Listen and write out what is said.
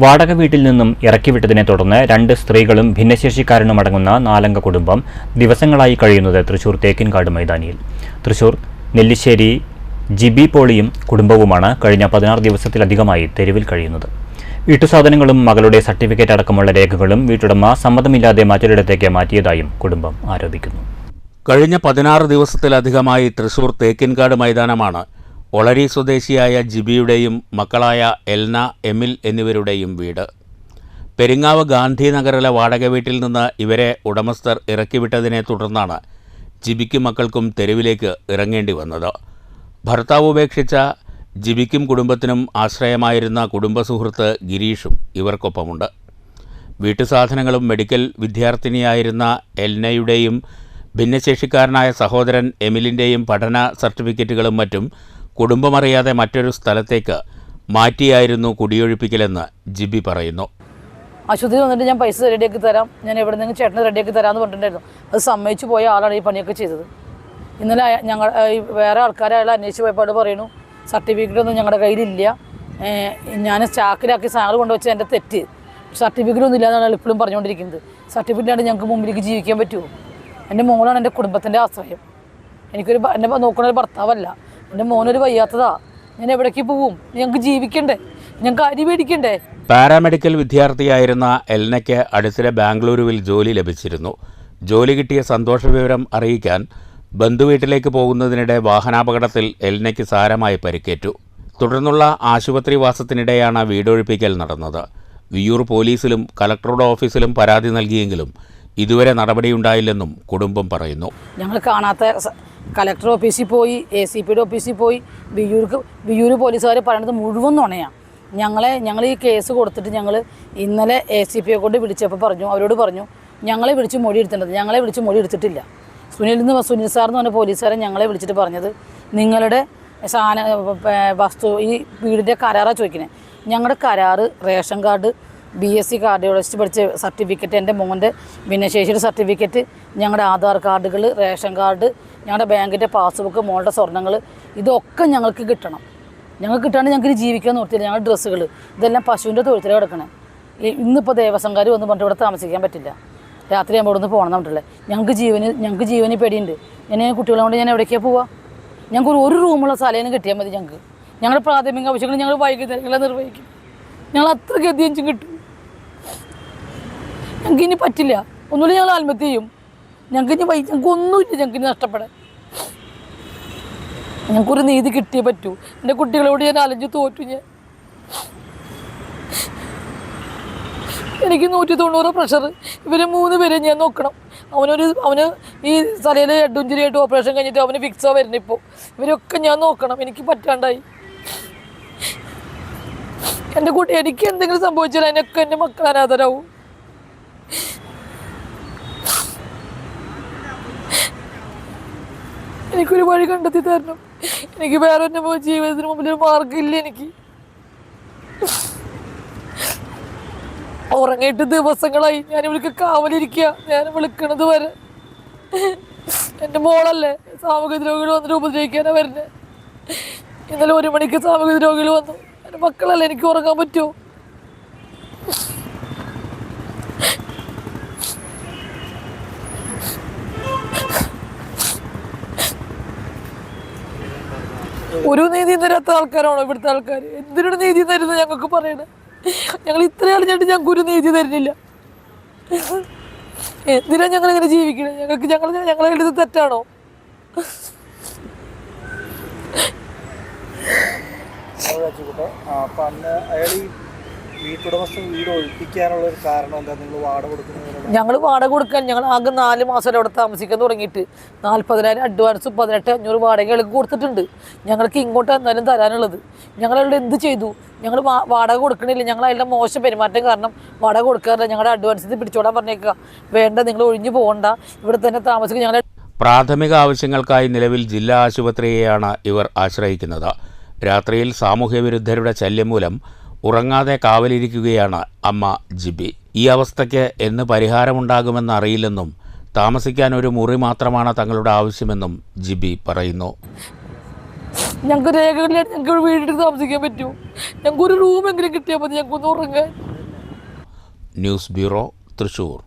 വാടക വീട്ടിൽ നിന്നും ഇറക്കിവിട്ടതിനെ തുടർന്ന് രണ്ട് സ്ത്രീകളും ഭിന്നശേഷിക്കാരനും അടങ്ങുന്ന നാലംഗ കുടുംബം ദിവസങ്ങളായി കഴിയുന്നത് തൃശൂർ തേക്കിൻകാട് മൈതാനിയിൽ. തൃശൂർ നെല്ലിശ്ശേരി ജിബി പോളിയും കുടുംബവുമാണ് കഴിഞ്ഞ പതിനാറ് ദിവസത്തിലധികമായി തെരുവിൽ കഴിയുന്നത്. വീട്ടുസാധനങ്ങളും മകളുടെ സർട്ടിഫിക്കറ്റ് അടക്കമുള്ള രേഖകളും വീട്ടുടമ സമ്മതമില്ലാതെ മറ്റൊരിടത്തേക്ക് മാറ്റിയതായും കുടുംബം ആരോപിക്കുന്നു. കഴിഞ്ഞ പതിനാറ് ദിവസത്തിലധികമായി തൃശൂർ തേക്കിൻകാട് മൈതാനമാണ് ഒളരി സ്വദേശിയായ ജിബിയുടെയും മക്കളായ എൽന എമിൽ എന്നിവരുടെയും വീട്. പെരിങ്ങാവ് ഗാന്ധിനഗറിലെ വാടക വീട്ടിൽ നിന്ന് ഇവരെ ഉടമസ്ഥർ ഇറക്കിവിട്ടതിനെ തുടർന്നാണ് ജിബിക്കും മക്കൾക്കും തെരുവിലേക്ക് ഇറങ്ങേണ്ടി വന്നത്. ഭർത്താവ് ഉപേക്ഷിച്ച ജിബിക്കും കുടുംബത്തിനും ആശ്രയമായിരുന്ന കുടുംബസുഹൃത്ത് ഗിരീഷും ഇവർക്കൊപ്പമുണ്ട്. വീട്ടുസാധനങ്ങളും മെഡിക്കൽ വിദ്യാർത്ഥിനിയായിരുന്ന എൽനയുടെയും ഭിന്നശേഷിക്കാരനായ സഹോദരൻ എമിലിന്റെയും പഠന സർട്ടിഫിക്കറ്റുകളും മറ്റും കുടുംബമറിയാതെ മറ്റൊരു സ്ഥലത്തേക്ക് മാറ്റിയായിരുന്നു കുടിയൊഴിപ്പിക്കലെന്ന് ജിബി പറയുന്നു. ആശുപത്രി വന്നിട്ട് ഞാൻ പൈസ റെഡിയാക്കി തരാം. ഞാൻ എവിടെ നിന്നെങ്കിലും ചേട്ടന് റെഡിയാക്കി തരാമെന്ന് പറഞ്ഞിട്ടുണ്ടായിരുന്നു. അത് സമ്മതിച്ചു പോയ ആളാണ് ഈ പണിയൊക്കെ ചെയ്തത്. ഇന്നലെ ഞങ്ങൾ വേറെ ആൾക്കാരെ അയാൾ അന്വേഷിച്ച് പോയപ്പോൾ പറയുന്നു സർട്ടിഫിക്കറ്റ് ഒന്നും ഞങ്ങളുടെ കയ്യിലില്ല. ഞാൻ സ്റ്റാക്കിലാക്കി സാധനം കൊണ്ടുവച്ച എന്റെ തെറ്റ്. സർട്ടിഫിക്കറ്റ് ഒന്നും ഇല്ലാന്നാണ് ഇപ്പോഴും പറഞ്ഞുകൊണ്ടിരിക്കുന്നത്. സർട്ടിഫിക്കറ്റാണ് ഞങ്ങൾക്ക് മുമ്പിലേക്ക് ജീവിക്കാൻ പറ്റുമോ? എന്റെ മോളാണ് എന്റെ കുടുംബത്തിന്റെ ആശ്രയം. എനിക്കൊരു എന്നെ നോക്കുന്ന ഒരു ഭർത്താവല്ല. എന്റെ മോനൊരു വയ്യാത്തതാ. ഞാൻ എവിടേക്ക് പോവും? ഞങ്ങൾക്ക് ജീവിക്കണ്ടേ? ഞങ്ങൾക്ക് അരി മേടിക്കണ്ടേ? പാരാമെഡിക്കൽ വിദ്യാർത്ഥിയായിരുന്ന എൽനയ്ക്ക് അടുത്തിടെ ബാംഗ്ലൂരുവിൽ ജോലി ലഭിച്ചിരുന്നു. ജോലി കിട്ടിയ സന്തോഷ വിവരം അറിയിക്കാൻ ബന്ധുവീട്ടിലേക്ക് പോകുന്നതിനിടെ വാഹനാപകടത്തിൽ എൽനയ്ക്ക് സാരമായി പരിക്കേറ്റു. തുടർന്നുള്ള ആശുപത്രിവാസത്തിനിടെയാണ് വീടൊഴിപ്പിക്കൽ നടന്നത്. വിയൂർ പോലീസിലും കളക്ടറുടെ ഓഫീസിലും പരാതി നൽകിയെങ്കിലും ഇതുവരെ നടപടിയുണ്ടായില്ലെന്നും കുടുംബം പറയുന്നു. ഞങ്ങൾ കാണാത്ത കലക്ടർ ഓഫീസിൽ പോയി എ സി പിയുടെ ഓഫീസിൽ പോയി. ബിയൂർക്ക് ബിയൂർ പോലീസുകാർ പറയണത് മുഴുവൻ നുണയാണ് ഞങ്ങളെ ഞങ്ങൾ ഈ കേസ് കൊടുത്തിട്ട് ഞങ്ങൾ ഇന്നലെ എ സി പിയെ കൊണ്ട് വിളിച്ചപ്പോൾ പറഞ്ഞു അവരോട് പറഞ്ഞു ഞങ്ങളെ വിളിച്ച് മൊഴി എടുത്തിട്ടുണ്ട് ഞങ്ങളെ വിളിച്ച് മൊഴി എടുത്തിട്ടില്ല. സുനിൽ നിന്ന് സുനിൽ സാർ എന്ന് പറഞ്ഞ പോലീസുകാരൻ ഞങ്ങളെ വിളിച്ചിട്ട് പറഞ്ഞത് നിങ്ങളുടെ സാധന വസ്തു ഈ വീടിന്റെ കരാറാണ് ചോദിക്കുന്നത് ഞങ്ങളുടെ കരാറ് ration card B S C cardiologist പഠിച്ച സർട്ടിഫിക്കറ്റ് എന്റെ മോന്റെ ഭിന്നശേഷിയുടെ സർട്ടിഫിക്കറ്റ് ഞങ്ങളുടെ ആധാർ കാർഡുകൾ റേഷൻ കാർഡ് ഞങ്ങളുടെ ബാങ്കിന്റെ പാസ്ബുക്ക് മോളുടെ സ്വർണങ്ങൾ ഇതൊക്കെ ഞങ്ങൾക്ക് കിട്ടണം. ഞങ്ങൾക്ക് കിട്ടാണ്ട് ഞങ്ങൾക്ക് ജീവിക്കാൻ നിർത്തിയില്ല ഞങ്ങളുടെ ഡ്രസ്സുകൾ ഇതെല്ലാം പശുവിന്റെ തൊഴുത്തിലാണ് കിടക്കണേ. ഇന്നിപ്പോൾ ദേവസ്വംകാർ വന്ന് പറഞ്ഞിട്ട് ഇവിടെ താമസിക്കാൻ പറ്റില്ല. രാത്രി ആകുമ്പോൾ നിന്ന് പോകണം എന്നിട്ടുള്ളത് ഞങ്ങൾക്ക് ജീവന് ഞങ്ങൾക്ക് ജീവന് പേടിയുണ്ട്. ഞാൻ കുട്ടികളെ കൊണ്ട് ഞാൻ എവിടേക്കാണ് പോവുക ഞങ്ങൾക്ക് ഒരു റൂമുള്ള സ്ഥലം കിട്ടിയാൽ മതി ഞങ്ങൾക്ക് ഞങ്ങളുടെ പ്രാഥമിക ആവശ്യങ്ങൾ ഞങ്ങൾ വൈകുന്നേരങ്ങളെ നിർവഹിക്കും. ഞങ്ങൾ അത്ര ഗതിയഞ്ചും കിട്ടും. ഞങ്ങൾക്ക് ഇനി പറ്റില്ല. ഒന്നുമില്ല ഞങ്ങൾ ആത്മഹത്യ ചെയ്യും. ഞങ്ങൾക്ക് ഇനി വൈ ഞങ്ങൾക്ക് ഒന്നുമില്ല ഞങ്ങൾക്ക് ഇനി നഷ്ടപ്പെടാൻ. ഞങ്ങൾക്കൊരു നീതി കിട്ടിയേ പറ്റൂ. എന്റെ കുട്ടികളോട് ഞാൻ അലഞ്ഞു തോറ്റു ഞാൻ. എനിക്ക് നൂറ്റി തൊണ്ണൂറ് പ്രഷർ ഇവർ മൂന്ന് പേരെ ഞാൻ നോക്കണം. അവനൊരു അവന് ഈ തലയിൽ ഹെഡ് ഇഞ്ചുറി ആയിട്ട് ഓപ്പറേഷൻ കഴിഞ്ഞിട്ട് അവന് ഫിക്സാ വരുന്നത് ഇപ്പോൾ ഇവരൊക്കെ ഞാൻ നോക്കണം. എനിക്ക് പറ്റാണ്ടായി. എന്റെ കുട്ടി എനിക്ക് എന്തെങ്കിലും സംഭവിച്ചാൽ അതിനൊക്കെ എന്റെ മക്കൾ അനാഥരാവും. എനിക്കൊരു വഴി കണ്ടെത്തി തരണം. എനിക്ക് വേറെ എന്റെ ജീവിതത്തിന് മുമ്പിൽ ഒരു മാർഗമില്ല എനിക്ക്. ഉറങ്ങിയിട്ട് ദിവസങ്ങളായി ഞാൻ ഇവൾക്ക് കാവലിരിക്കുക ഞാൻ വിളിക്കണത് വരെ. എന്റെ മോളല്ലേ സാമൂഹിക രോഗികൾ വന്നിട്ട് ഉപദ്രവിക്കാനാണ് വരുന്നത് ഇന്നലെ ഒരു മണിക്ക് സാമൂഹിക രോഗികൾ വന്നു. എന്റെ മക്കളല്ലേ എനിക്ക് ഉറങ്ങാൻ പറ്റുമോ? ഒരു നീതി തരാത്ത ആൾക്കാരാണോ ഇവിടുത്തെ ആൾക്കാർ എന്തിനൊരു നീതി തരുന്നത് ഞങ്ങൾക്ക് പറയണേ? ഞങ്ങൾ ഇത്ര അറിഞ്ഞിട്ട് ഞങ്ങൾക്ക് ഒരു നീതി തരുന്നില്ല. എന്തിനാ ഞങ്ങൾ ഇങ്ങനെ ജീവിക്കണേ? ഞങ്ങൾക്ക് ഞങ്ങൾ ഞങ്ങളെ എടുത്ത് തെറ്റാണോ? അയാൾ വീട് ഒഴിപ്പിക്കാനുള്ള ഒരു കാരണം എന്താ? നിങ്ങൾ വാടക ഞങ്ങൾ വാടക കൊടുക്കാൻ ഞങ്ങൾ ആകെ നാല് മാസം അവിടെ താമസിക്കാൻ തുടങ്ങിയിട്ട്. നാൽപ്പതിനായിരം അഡ്വാൻസ് പതിനെട്ട് അഞ്ഞൂറ് വാടകകൾക്ക് കൊടുത്തിട്ടുണ്ട്. ഞങ്ങൾക്ക് ഇങ്ങോട്ട് എന്തായാലും തരാനുള്ളത്. ഞങ്ങളവിടെ എന്ത് ചെയ്തു? ഞങ്ങൾ വാടക കൊടുക്കണില്ല. ഞങ്ങൾ അതിന്റെ മോശം പെരുമാറ്റം കാരണം വാടക കൊടുക്കാറില്ല. ഞങ്ങളുടെ അഡ്വാൻസ് ഇത് പിടിച്ചോടാൻ പറഞ്ഞേക്കുക. വേണ്ട നിങ്ങൾ ഒഴിഞ്ഞു പോകണ്ട. ഇവിടെ തന്നെ താമസിക്കുക ഞങ്ങളെ പ്രാഥമിക ആവശ്യങ്ങൾക്കായി നിലവിൽ ജില്ലാ ആശുപത്രിയെയാണ് ഇവർ ആശ്രയിക്കുന്നത്. രാത്രിയിൽ സാമൂഹ്യവിരുദ്ധരുടെ ശല്യം മൂലം ഉറങ്ങാതെ കാവലിരിക്കുകയാണ് അമ്മ ജിബി. ഈ അവസ്ഥയ്ക്ക് എന്ന് പരിഹാരമുണ്ടാകുമെന്ന് അറിയില്ലെന്നും താമസിക്കാൻ ഒരു മുറി മാത്രമാണ് തങ്ങളുടെ ആവശ്യമെന്നും ജിബി പറയുന്നു. ഞങ്ങൾക്ക് രേഖകളിലായിട്ട് ഞങ്ങൾക്ക് വീടെടുത്ത് താമസിക്കാൻ പറ്റൂ. ഞങ്ങൾക്ക് ഒരു റൂമെങ്കിലും കിട്ടിയാൽ മതി ഞങ്ങൾക്കൊന്ന് ഉറങ്ങാൻ. News bureau Thrissur.